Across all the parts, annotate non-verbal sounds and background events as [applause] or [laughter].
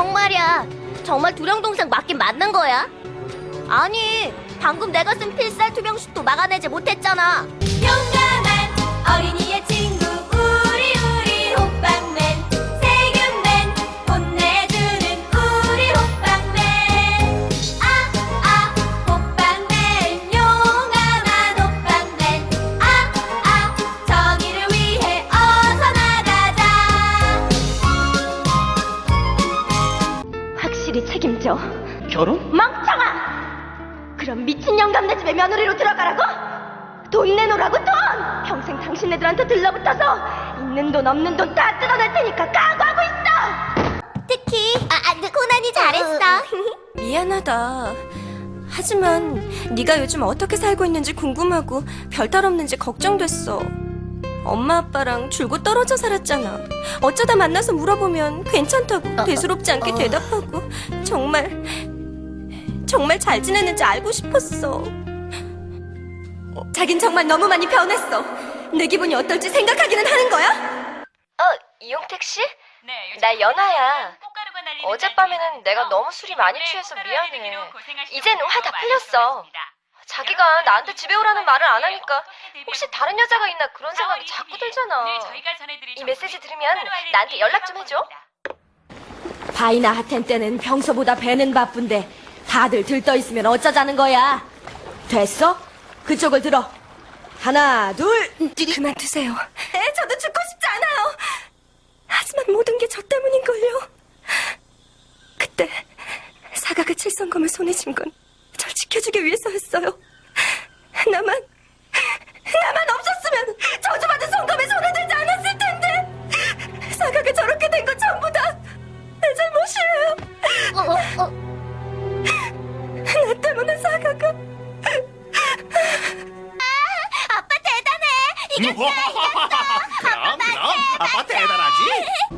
형 말이야. 정말 두령 동생 맞긴 맞는 거야? 아니, 방금 내가 쓴 필살 투명슛도 막아내지 못했잖아. 용감한 어린이의 친 결혼? 멍청아! 그럼 미친 영감 네 집에 며느리로 들어가라고? 돈 내놓으라고 돈! 평생 당신네들한테 들러붙어서 있는 돈 없는 돈 다 뜯어낼 테니까 각오하고 있어! 특히 아, 아 코난이 잘했어 [laughs] 미안하다. 하지만 네가 요즘 어떻게 살고 있는지 궁금하고 별탈 없는지 걱정됐어. 엄마 아빠랑 줄곧 떨어져 살았잖아. 어쩌다 만나서 물어보면 괜찮다고 대수롭지 않게 어. 대답하고 정말 정말 잘 지내는지 알고 싶었어. 자긴 정말 너무 많이 변했어. 내 기분이 어떨지 생각하기는 하는 거야? 어, 이용택 씨? 나 연아야. 어젯밤에는 내가 너무 술이 많이 취해서 미안해. 이제는 화다 풀렸어. 자기가 나한테 집에 오라는 말을 안 하니까 혹시 다른 여자가 있나 그런 생각이 자꾸 들잖아. 이 메시지 들으면 나한테 연락 좀 해줘. 바이나 하텐 때는 평소보다 배는 바쁜데 다들 들떠 있으면 어쩌자는 거야 됐어? 그쪽을 들어 하나 둘 그만두세요. 에, 저도 죽고 싶지 않아요. 하지만 모든 게 저 때문인걸요. 그때 사각의 칠성검을 손에 쥔 건 절 지켜주기 위해서였어요. 나만 나만 없었으면 저주받은 성검에 손을 들지 않았을 텐데 사각이 저렇게 된 건 전부 다 내 잘못이에요. 어, 어, 어. 나 때문에 사각은 아빠 대단해. 그럼 그럼. 아빠 대단하지?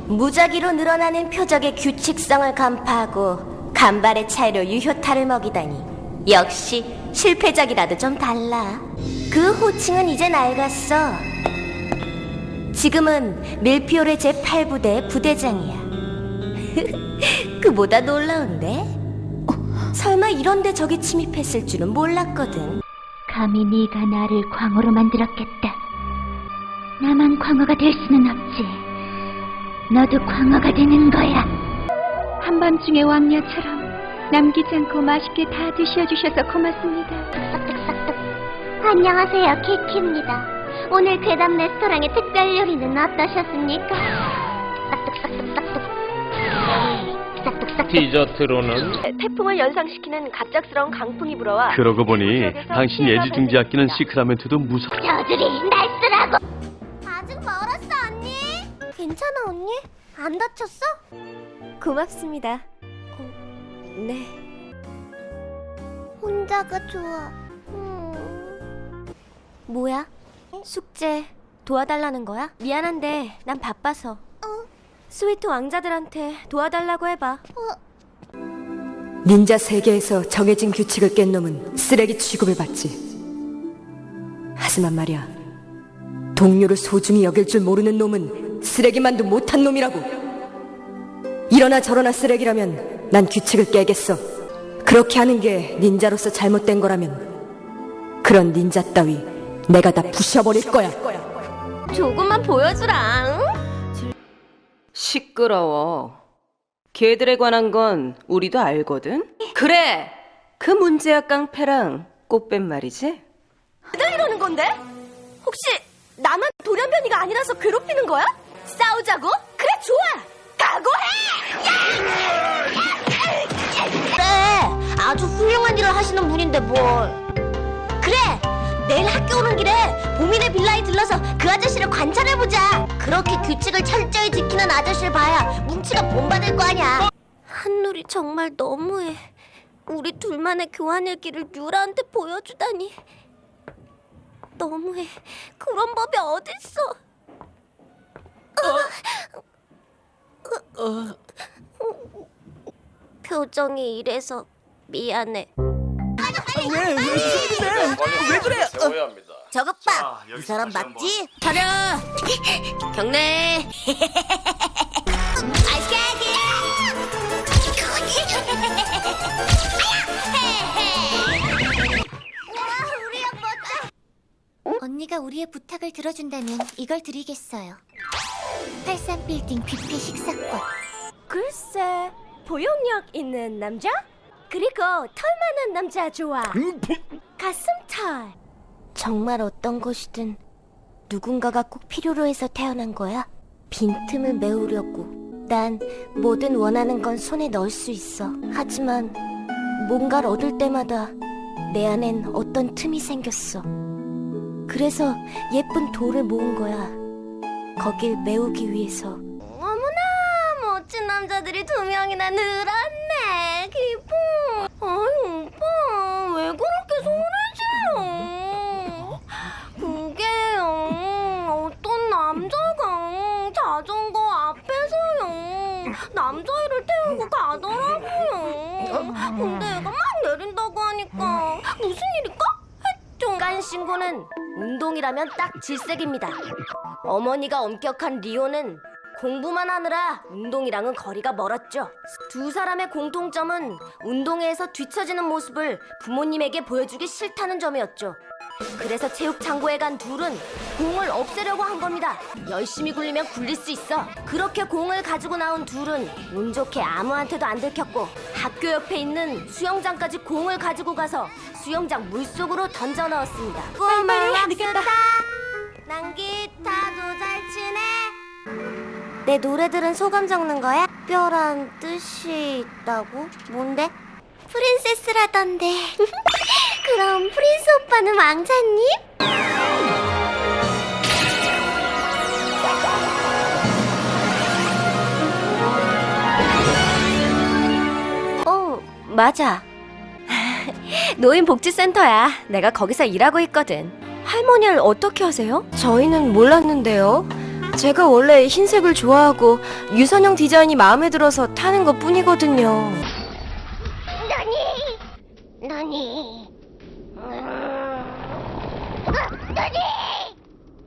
무작위로 늘어나는 표적의 규칙성을 간파하고 간발의 차이로 유효타를 먹이다니. 역시 실패작이라도 좀 달라. 그 호칭은 이제 낡았어. 지금은 밀피오의 제8부대 부대장이야. [laughs] 그보다 놀라운데? 어, 설마 이런데 적이 침입했을 줄은 몰랐거든 감히 네가 나를 광어로 만들었겠다. 나만 광어가 될 수는 없지. 너도 광어가 되는 거야. 한밤중에 왕녀처럼 남기지 않고 맛있게 다 드셔주셔서 고맙습니다. [laughs] 안녕하세요, 키키입니다. 오늘 괴담 레스토랑의 특별 요리는 어떠셨습니까? [laughs] 디저트로는 태풍을 연상시키는 갑작스러운 강풍이 불어와 그러고 보니 당신 예지중지 아끼는 시크라멘트도 무서 저들이 날 쓰라고. 아직 멀었어 언니 괜찮아 언니? 안 다쳤어? 고맙습니다. 네. 혼자가 좋아 음. 뭐야? 숙제 도와달라는 거야? 미안한데 난 바빠서. 스위트 왕자들한테 도와달라고 해봐. 닌자 세계에서 정해진 규칙을 깬 놈은 쓰레기 취급을 받지. 하지만 말이야, 동료를 소중히 여길 줄 모르는 놈은 쓰레기만도 못한 놈이라고. 이러나 저러나 쓰레기라면 난 규칙을 깨겠어. 그렇게 하는 게 닌자로서 잘못된 거라면 그런 닌자 따위 내가 다 부셔버릴 거야. 조금만 보여주라. 시끄러워. 걔들에 관한 건 우리도 알거든? 그래! 그 문제야 깡패랑 꽃뱀 말이지? 이러는 건데? 혹시 나만 돌연변이가 아니라서 괴롭히는 거야? 싸우자고? 그래 좋아. 각오해. 그래 아주 훌륭한 일을 하시는 분인데 뭘 그래 내일 학교 오는 길에 보민의 빌라에 들러서 그 아저씨를 관찰해보자 그렇게 규칙을 철저히 지키는 아저씨를 봐야 뭉치가 본받을 거 아냐 한누리 정말 너무해 우리 둘만의 교환 일기를 유라한테 보여주다니 너무해 그런 법이 어딨어 표정이 이래서 미안해 왜? 왜 그래? 왜 그래? 세워야 합니다. 어, 저것 봐. 이 사람 맞지? 가려. [laughs] 경례. [laughs] [laughs] 언니가 우리의 부탁을 들어준다면 이걸 드리겠어요. 83빌딩 뷔페 식사권. 글쎄, 보용력 있는 남자? 그리고 털 많은 남자 좋아. 가슴털. 정말 어떤 것이든 누군가가 꼭 필요로 해서 태어난 거야. 빈틈을 메우려고. 난 뭐든 원하는 건 손에 넣을 수 있어. 하지만 뭔가를 얻을 때마다 내 안엔 어떤 틈이 생겼어. 그래서 예쁜 돌을 모은 거야. 거길 메우기 위해서. 어머나 멋진 남자들이 두 명이나 늘었네. 기뻐. 아이 오빠 왜 그렇게 소리 질러? 그게요 어떤 남자가 자전거 앞에서요 남자애를 태우고 가더라고요. 근데 애가 막 내린다고 하니까 무슨 일일까? 했죠. 간 신고는 운동이라면 딱 질색입니다. 어머니가 엄격한 리오는 공부만 하느라 운동이랑은 거리가 멀었죠. 두 사람의 공통점은 운동회에서 뒤처지는 모습을 부모님에게 보여주기 싫다는 점이었죠. 그래서 체육 창고에 간 둘은 공을 없애려고 한 겁니다. 열심히 굴리면 굴릴 수 있어. 그렇게 공을 가지고 나온 둘은 운 좋게 아무한테도 안 들켰고 학교 옆에 있는 수영장까지 공을 가지고 가서 수영장 물속으로 던져 넣었습니다. 꿈을 약속다. 난 기타도 잘 치네. 내 노래들은 소감 적는 거야? 특별한 뜻이 있다고? 뭔데? 프린세스라던데. [laughs] 그럼 프린스 오빠는 왕자님? 어, 맞아. [laughs] 노인 복지센터야. 내가 거기서 일하고 있거든. 할머니를 어떻게 하세요? 저희는 몰랐는데요. 제가 원래 흰색을 좋아하고 유선형 디자인이 마음에 들어서 타는 것 뿐이거든요. 너니, 너니.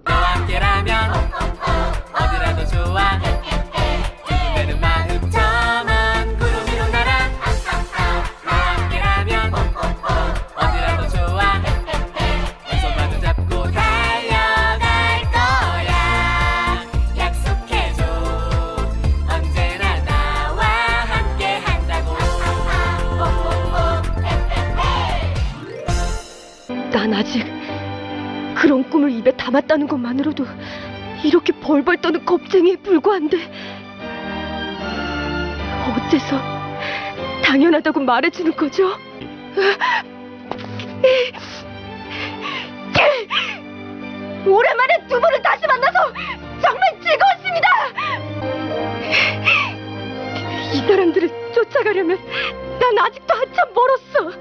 너와 함께라면 어디라도 좋아 [laughs] 두근대는 마음 담았다는 것만으로도 이렇게 벌벌 떠는 겁쟁이에 불과한데 어째서 당연하다고 말해주는 거죠? 오랜만에 두 분을 다시 만나서 정말 즐거웠습니다! 이 사람들을 쫓아가려면 난 아직도 한참 멀었어!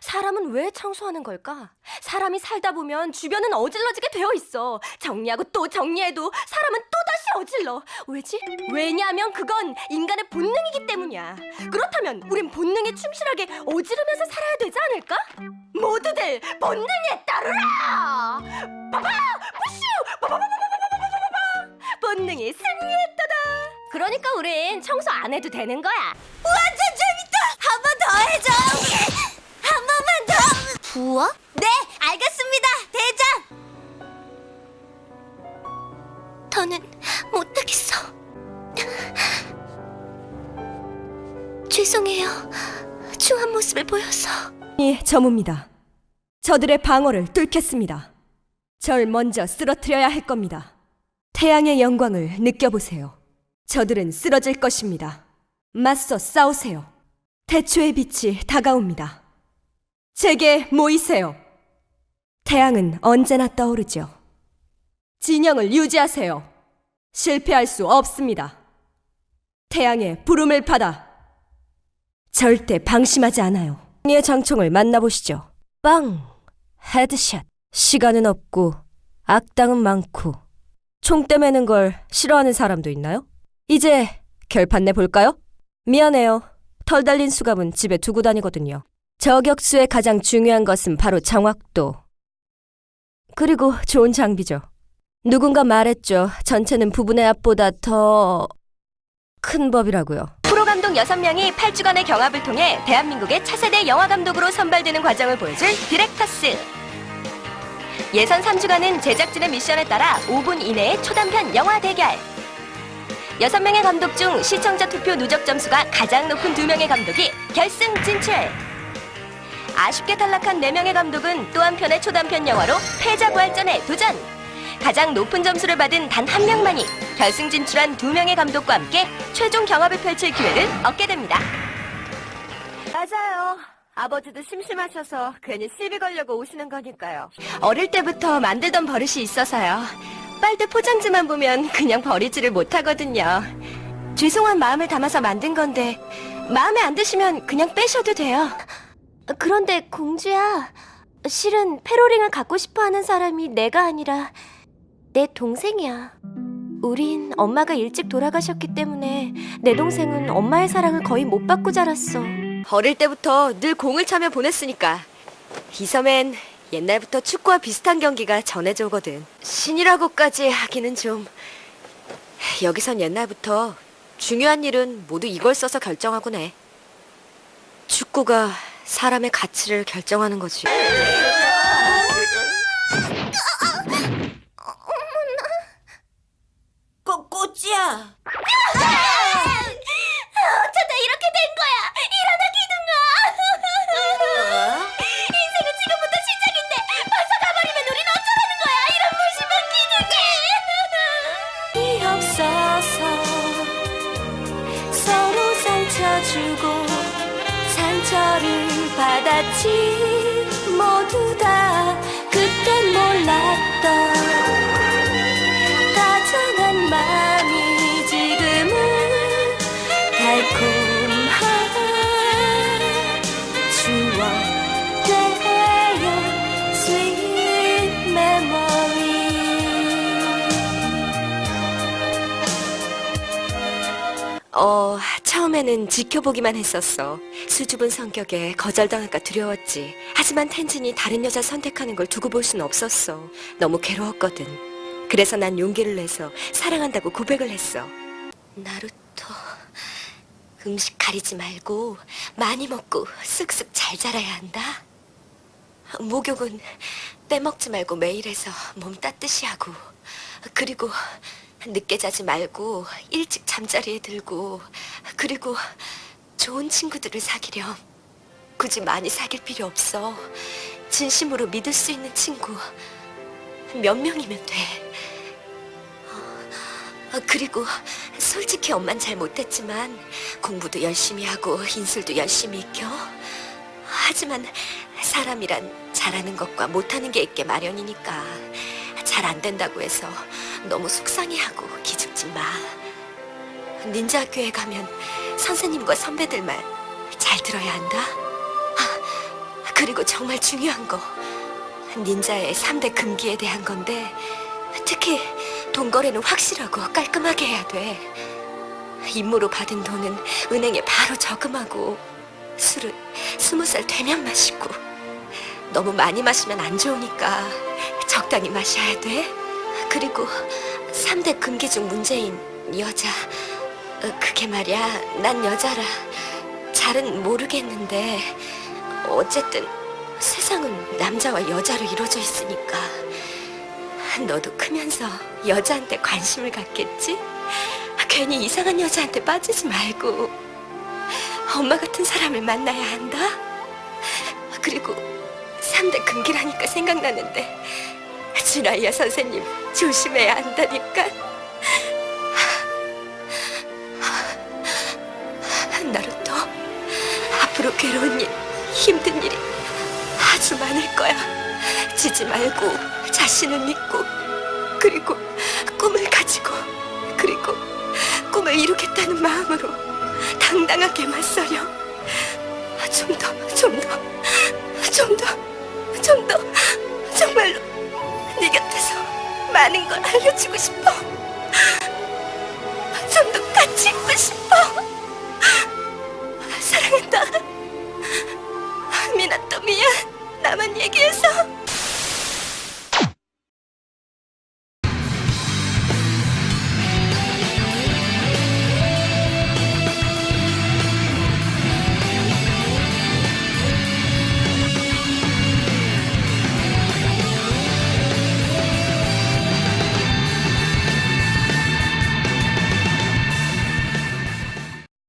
사람은 왜 청소하는 걸까? 사람이 살다 보면 주변은 어질러지게 되어 있어. 정리하고 또 정리해도 사람은 또다시 어질러. 왜지? 왜냐하면 그건 인간의 본능이기 때문이야. 그렇다면 우린 본능에 충실하게 어지르면서 살아야 되지 않을까? 모두들 본능에 따르라! 빠바! 부슈! 빠바바바바바바바바! 본능이 승리했다다! 그러니까 우린 청소 안 해도 되는 거야. 완전 재밌다! 한 번 더 해줘! 한 번만 더! 부어? 네, 알겠습니다, 대장! 더는 못하겠어. 죄송해요. 추한 모습을 보여서. 이 저무입니다. 저들의 방어를 뚫겠습니다. 절 먼저 쓰러뜨려야 할 겁니다. 태양의 영광을 느껴보세요. 저들은 쓰러질 것입니다. 맞서 싸우세요. 태초의 빛이 다가옵니다. 제게 모이세요. 태양은 언제나 떠오르죠. 진영을 유지하세요. 실패할 수 없습니다. 태양의 부름을 받아 절대 방심하지 않아요. 의 장총을 만나보시죠. 빵! 헤드샷. 시간은 없고 악당은 많고 총대 매는 걸 싫어하는 사람도 있나요? 이제 결판 내볼까요? 미안해요. 털 달린 수갑은 집에 두고 다니거든요. 저격수의 가장 중요한 것은 바로 정확도. 그리고 좋은 장비죠. 누군가 말했죠. 전체는 부분의 앞보다 더 큰 법이라고요. 프로 감독 6명이 8주간의 경합을 통해 대한민국의 차세대 영화 감독으로 선발되는 과정을 보여줄 디렉터스. 예선 3주간은 제작진의 미션에 따라 5분 이내에 초단편 영화 대결. 6명의 감독 중 시청자 투표 누적 점수가 가장 높은 2명의 감독이 결승 진출. 아쉽게 탈락한 4명의 감독은 또 한편의 초단편 영화로 패자 부활전에 도전. 가장 높은 점수를 받은 단 한 명만이 결승 진출한 2명의 감독과 함께 최종 경합을 펼칠 기회를 얻게 됩니다. 맞아요. 아버지도 심심하셔서 괜히 시비 걸려고 오시는 거니까요. 어릴 때부터 만들던 버릇이 있어서요. 빨대 포장지만 보면 그냥 버리지를 못하거든요. 죄송한 마음을 담아서 만든 건데 마음에 안 드시면 그냥 빼셔도 돼요. 그런데 공주야, 실은 페로링을 갖고 싶어 하는 사람이 내가 아니라 내 동생이야. 우린 엄마가 일찍 돌아가셨기 때문에 내 동생은 엄마의 사랑을 거의 못 받고 자랐어. 어릴 때부터 늘 공을 차며 보냈으니까 이 섬엔 옛날부터 축구와 비슷한 경기가 전해져 오거든. 신이라고까지 하기는 좀 여기선 옛날부터 중요한 일은 모두 이걸 써서 결정하곤 해. 축구가 사람의 가치를 결정하는 거지. 꼬, 꼬지야. 받 처음에는 지켜보기만 했었어. 수줍은 성격에 거절당할까 두려웠지. 하지만 텐진이 다른 여자 선택하는 걸 두고 볼 순 없었어. 너무 괴로웠거든. 그래서 난 용기를 내서 사랑한다고 고백을 했어. 나루토, 음식 가리지 말고 많이 먹고 쓱쓱 잘 자라야 한다. 목욕은 빼먹지 말고 매일 해서 몸 따뜻이 하고 그리고 늦게 자지 말고 일찍 잠자리에 들고 그리고 좋은 친구들을 사귀렴. 굳이 많이 사귈 필요 없어. 진심으로 믿을 수 있는 친구. 몇 명이면 돼. 어, 그리고 솔직히 엄만 잘 못했지만 공부도 열심히 하고 인술도 열심히 익혀. 하지만 사람이란 잘하는 것과 못하는 게 있게 마련이니까 잘 안 된다고 해서 너무 속상해하고 기죽지 마. 닌자 학교에 가면 선생님과 선배들 말 잘 들어야 한다. 아, 그리고 정말 중요한 거 닌자의 3대 금기에 대한 건데 특히 돈 거래는 확실하고 깔끔하게 해야 돼. 임무로 받은 돈은 은행에 바로 저금하고 술은 스무 살 되면 마시고 너무 많이 마시면 안 좋으니까 적당히 마셔야 돼. 그리고 3대 금기 중 문제인 여자. 어, 그게 말이야, 난 여자라. 잘은 모르겠는데, 어쨌든 세상은 남자와 여자로 이루어져 있으니까. 너도 크면서 여자한테 관심을 갖겠지? 괜히 이상한 여자한테 빠지지 말고, 엄마 같은 사람을 만나야 한다? 그리고 3대 금기라니까 생각나는데 주라이야 선생님 조심해야 한다니까. 나루토 앞으로 괴로운 일 힘든 일이 아주 많을 거야. 지지 말고 자신을 믿고 그리고 꿈을 가지고 그리고 꿈을 이루겠다는 마음으로 당당하게 맞서렴. 좀 더, 좀 더, 좀 더, 좀 더, 정말로 네 곁에서 많은 걸 알려주고 싶어. 좀 더 같이 있고 싶어. 사랑한다.